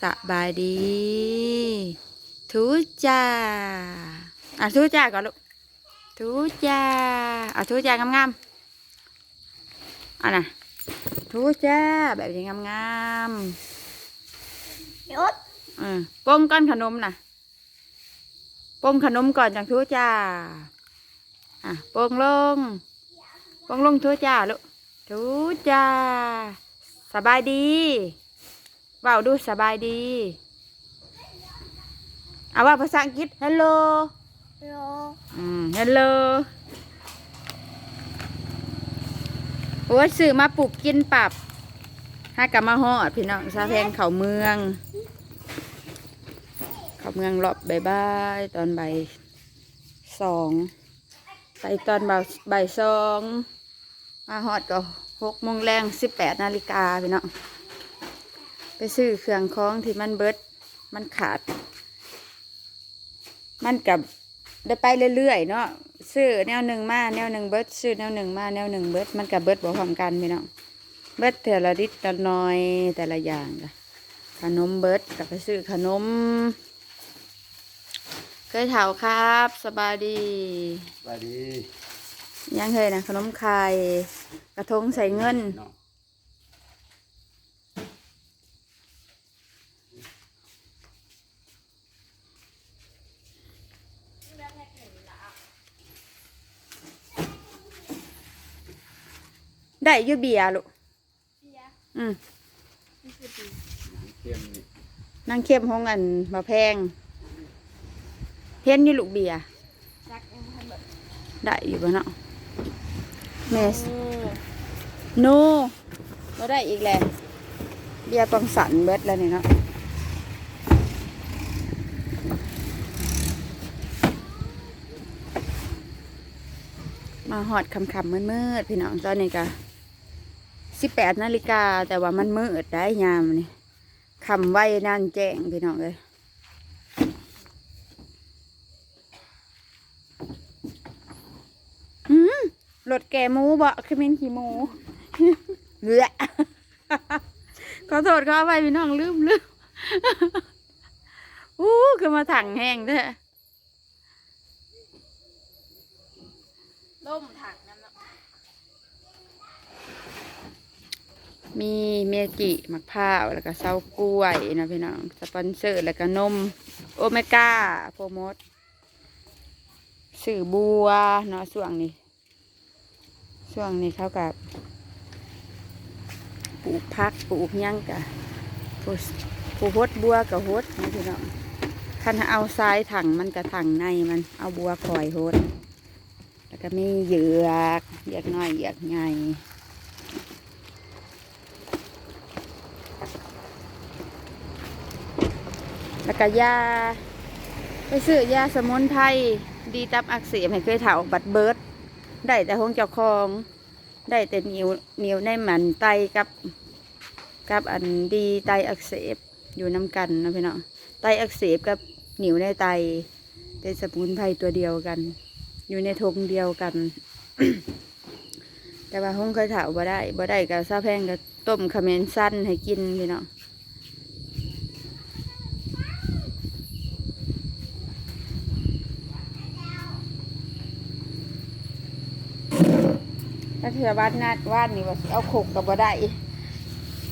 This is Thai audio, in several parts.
สบายดีทูจ้าอะทูจ้าก่อนลูกทูจ้าอะทูจ้างามๆอะนะทูจ้าแบบนี้งามยศๆอืมป้งก้อนขนมนะป้งขนมก่อนจังทูจ้าอะโป้งลงโป้งลงทูจ้าลูกทูจ้าสบายดี เว้าวดูสบายดี เอาว่าภาษาอังกฤษ hello โลอืม hello โอ้ยซื้อมาปลูกกินปรับให้กลับมาฮอดพี่น้องซาแพงเขาเมือง เขาเมืองรอบบ่ายบายตอนบ่ายสองไปตอนบ่ายบ่ายสองมาฮอดก็หกโมงแรงสิบแปดนาฬิกาพี่น้อง ไปซื้อเครื่องคล้องที่มันเบิด มันขาด มันกับได้ไปเรื่อยๆเนาะซื้อแนวหนึ่งมาแนวหนึ่งเบิดซื้อแนวหนึ่งมาแนวหนึ่งเบิดมันกับเบิดบ่พร้อมกันพี่น้องเบิดแต่ละนิดแต่ละหน้อยแต่ละอย่างจ้ะขนมเบิดกับไปซื้อขนมเคยเถาครับสบายดีสวัสดี ยังเคยนะขนมไข่กระทงใส่เงินเนาะ ได้อยูเบียร์ลูกอืมเข้มนี่นั่งเข้มห้องอันมาแพง เพี้ยนอยู่ลูกเบียร์รักยังทันแบบได้อยู่บ่เนาะเมสโนก็ได้อีกแหละเบียร์ปังสันเบิดแล้วนี่เนาะมาหอดคำคำๆมืดๆพี่น้องตอนนี้ก็ สิบแปดนาฬิกาแต่ว่ามันมืดได้ยามนี่คำไว้นั่นแจ้งพี่น้องเลยอืมรถแกหมูบ่คือเป็นขี้หมูเหือขอโทษขออภัยพี่น้องลืมลืมอู้คือมาถังแห้งเด้อล่มถังน้ำเนาะ มีเมจิมะพร้าวแล้วก็เซากล้วยนะพี่น้องสปอนเซอร์แล้วก็นมโอเมก้าโปรโมทสื่อบัวเนาะช่วงนี้ช่วงนี้เขากับปลูกพักปลูกหยังกะผู้ผู้ฮดบัวกับฮดนะพี่น้องคันเอาทรายถังมันกับถังในมันเอาบัวคอยฮดแล้วก็มีเหยือกเหยือกน้อยเหยือกใหญ่ แล้วก็ยา ไปซื้อยาสมุนไพรดีตับอักเสบให้เคยเถาบัดเบิร์ดได้แต่ห้องเจ้าของได้แต่นิ้วนิ้วในหมันไตกับกับอันดีไตอักเสบอยู่น้ำกันนะพี่น้องไตอักเสบกับนิ้วในไตเป็นสมุนไพรตัวเดียวกัน อยู่ในทงเดียวกัน แต่ว่าห้องเคยถาบ่ได้บ่ได้กับซาแพงกับต้มขมิ้นสั้นให้กินพี่น้อง ถ้าเถื่อบ้านนาดว่านนี่ว่าสิเอาขกกับบ่ได้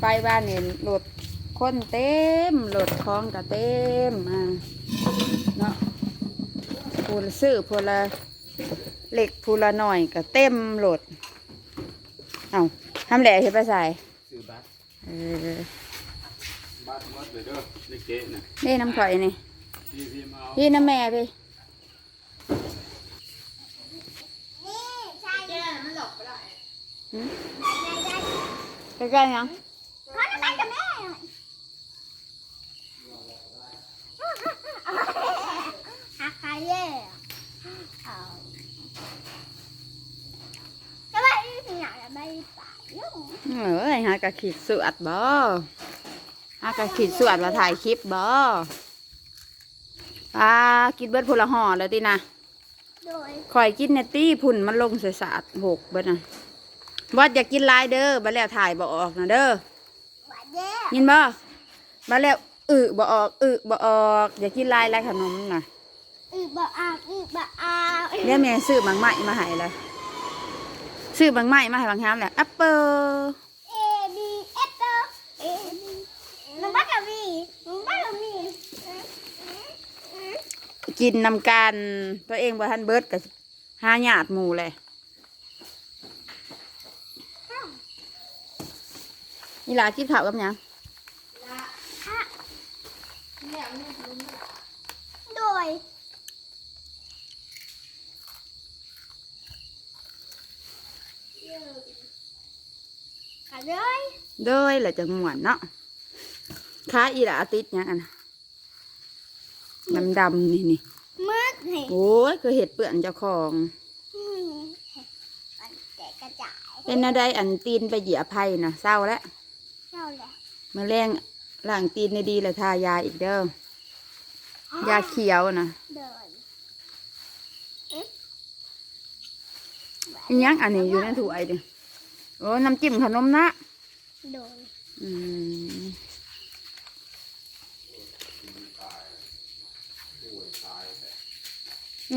ไปบ้านนี่รถคนเต็มรถท้องก็เต็มอ่าเนาะพูละซื้อพูละเหล็กพูละหน่อยก็เต็มรถเอาทำแหล่เห็นไปใส่ซื้อบัตรเออบัตรหมดเลยเด้อนี่เก๊นะนี่น้ำข่อยนี่พี่พี่มาเอาพี่น้ำแม่พี่ นี่ใช่แกมันหลอกไปแล้ว ใกล้ๆยังเขาจะไปกับแม่หักใครเย่เอาจะไปที่ไหนจะไปป่ายุ่งเอ้ยหากะขีดสวดบ่หากะขีดสวดมาถ่ายคลิปบ่อ่ากินเบิดพละห่อแล้วตินะโดยข่อยกินเนตตี้พุ่นมันลงใส่สาดหกเบิดนะ วัดอยากกินหลายเด้อบัดแล้วถ่ายบ่ออกนะเด้อหวานเย่ยินบ่บัดแล้วอึบ่ออกอึบ่ออกอย่ากินลายลายขนมน่ะอือบะอาอือบะอาเดี๋ยวแม่ซื้อบางไม้มาให้เลยซื้อบางไม้มาให้บางฮามแหละแอปเปิลเอบีเอฟเตอร์เอบีมันบ้ากับบีมันบ้ากับบีกินนำกันตัวเองบ่ทันเบิดกับหาญาติหมู่เลย นี่ล่ะกินข้าวกับหยังโดยขาเลยเด้ยแหละจะม่วนเนาะขาอีหล่าติดหยังอันดำดำๆนี่นี่มืดเห็นโอ้ยคือเห็ดเปื่อนเจ้าของมันแตกกระจายเป็นอะไรอันตีนไปเหยียบไผ่นะเศร้าแล้วเจ้าแหละมาแรงล้างตีนในดีๆเลยทายาอีกเด้อยาเขียวนะเดินอิหยังอันนี้อยู่ในถ้วยเดิโอ้น้ำจิ้มขนมนะโดนอืม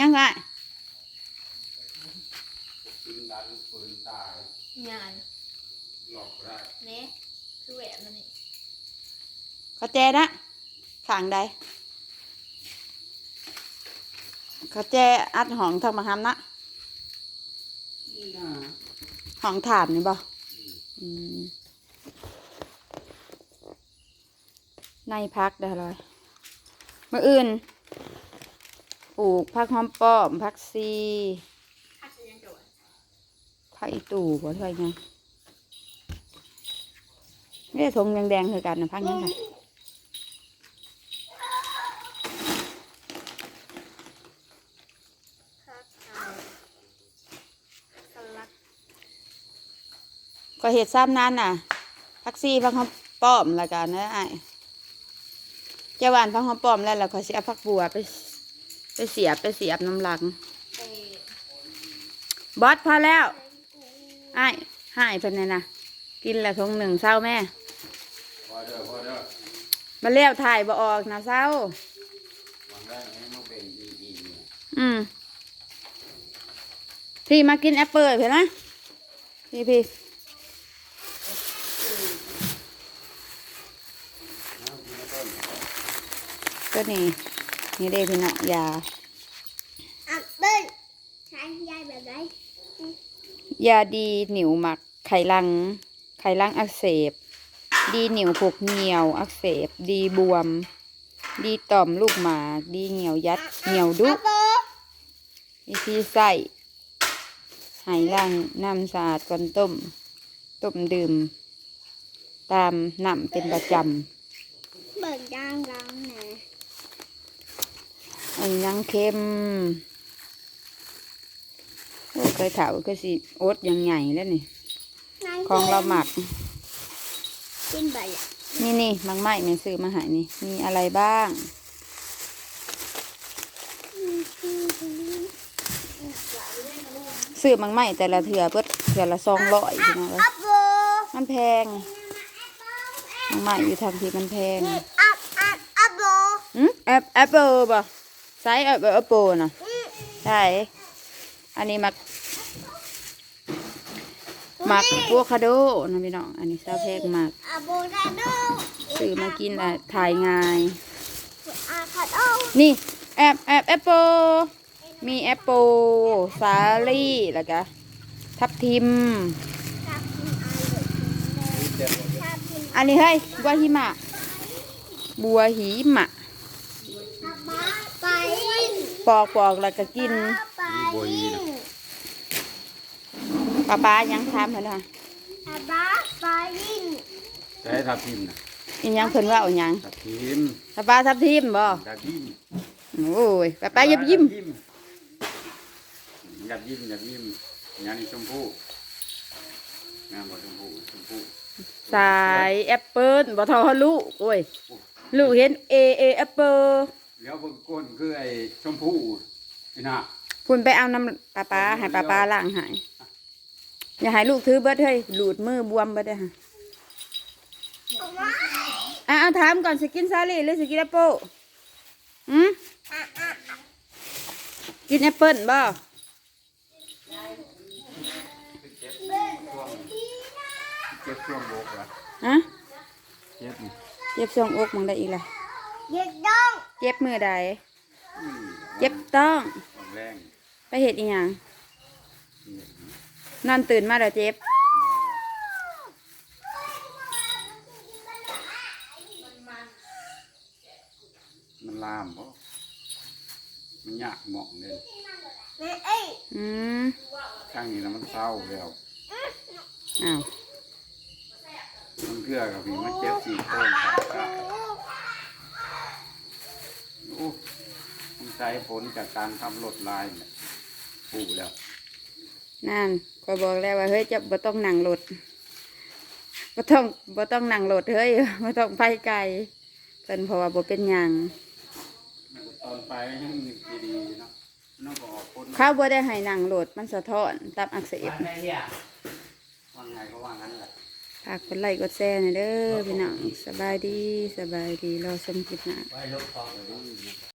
ยังไงปืนดันปืนตายงานหลอกได้เนี้ คือแหวนมันนี่เขาแจนะขางใดเขาแจอัดหองทางมาหามนะนี่นะหองถามนี่บ่อืมในพักได้เลยเมื่ออื่นปลูกพักหอมป้อมพักซีคัดจะยังโดดพักอีตู่บ่ใช่ไง นี่ทงแดงๆคือกันนะพักนี้ค่ะคัดเอาสลัดก็เห็ดซ้ำนั้นน่ะพักซีพักหอมป้อมละกันนะไอ้ายเจ้าหวานพักหอมป้อมแล้วเราก็สิเอาพักบัวไป ไปเสียบไปเสียบน้ำหลังเตะบอสพอแล้วไอ้ายหายเพิ่นเลยนะกินแล้วทงหนึ่งเศร้าแม่พ อเด้อพอเด้อมาเลี้ยวถ่ายบ่ออกนะเศร้ามันได้ไหมมันเป็นอีอีเนี่ยอืมพี่มากินแอปเปิลเห็นไหมพี่พี่น้ำกินต้นก็นี่นี่เด้พี่เนาะยาอะเบิ้ลใช้ยายแบบไหนยาดีหนิวหมักไขลังไขลังอักเสบ ดีหนิวผกเหนียวอักเสบ ดีบวม ดีต่อมลูกหมากดีเหนียวยัดเหนียวดุอะโบวิธีใส่ไหล่างน้ำสะอาดก่อนต้ม ต้มดื่ม ตามน้ำเป็นประจเบิกยางรังนะำอันยังเค็มโอ้เคยเถาก็สิโอ๊ตยังใหญ่แล้วนี่นายของเราหมัก กินใบอะนี่นี่มังไม้แม่ซื้อมาใหายนี่ มีอะไรบ้าง ซื้อมังไม้แต่ละเถื่อเพิ่เถื่อละสองร้อยพี่น้องเอ้ยอะโบมันแพงมังไม้อยู่ทางที่มันแพงนี่อะอะอะโบอืมแอปแอปเปิลป่ะไซส์แอปแอปเปิลนะอืมใช่ อันนี้มัก มักพวกคาโดนะพี่น้อง อันนี้ซาเพกมากอะโบคาโดซื้อมากินละถ่ายง่าย อะคาโดนี่แอปแอปแอปเปิลมีแอปเปิลสาลี่แล้วก็ทับทิม ชอบกินอะไรชอบกินอันนี้เฮ้ยบัวหิมะ บัวหิมะอาบ้าไปปอกปอกแล้วก็กิน ไป ป้าป้ายังทำเหรอนะอาบ้าไปใช้ทับทิมนะอีหยังเพิ่นว่าเอาหยังทับทิมป้าป้าทับทิมบ่ทับทิมโอ้ยป้าป้าอย่ายิ้มหยับยิ้มหยับยิ้มงานนี้ชมพู่งานบ่ชมพู่ชมพู่สายแอปเปิลบ่ทอลูกโอ้ยลูกเห็นเอเอแอปเปิลแล้วเบางก้นคือไอ้ชมพู่นี่นะคุณไปเอาน้ำป้าป้าให้ป้าป้าล้างใหาย อย่าให้ลูกถือเบิดเฮ้ยหลูดมือบวมเบิดเด้อฮะอาบ้าอะเอาถามก่อนสิกินซาลีหรือสิกินแอปเปิ้ลอืมกินแอปเปิ้ลบ่เจ็บช่วงเจ็บช่วงโบกเหรอฮะเจ็บนี่เจ็บช่วงอกมึงได้อีกละเด็กน้องเจ็บมือใดอืมเจ็บต้องอ่อนแรงไปเห็ดอีหยัง นอนตื่นมาแล้วเจ็บ มันลามเพราะมันยากเหมาะเลยแม่เอ้ยอืมข้างนี้แล้วมันเศร้าแล้วอ้าวมันเกลือกับพี่มันเจ็บสี่โต้นขาก็โอ้มันใช้ผลจากการขับรถลายเนี่ยปูแล้ว นั่นก็บอกแล้วว่าเฮ้ยจะบ่ต้องนั่งรถบ่ต้องบ่ต้องนั่งรถเฮ้ยบ่ต้องไปไกลเพิ่นเพราะว่าบ่เป็นหยังตอนไปยังดีๆเนาะน้องก็ออกคนเขาบ่ได้ให้นั่งรถมันสะท้อนตับอักเสบว่าไงก็ว่างั้นแหละ ฝากกดไลค์กดแชร์หน่อยเด้อพี่น้องสบายดีสบายดีรอชมคลิปหน้า ไว้ลบต่อเลย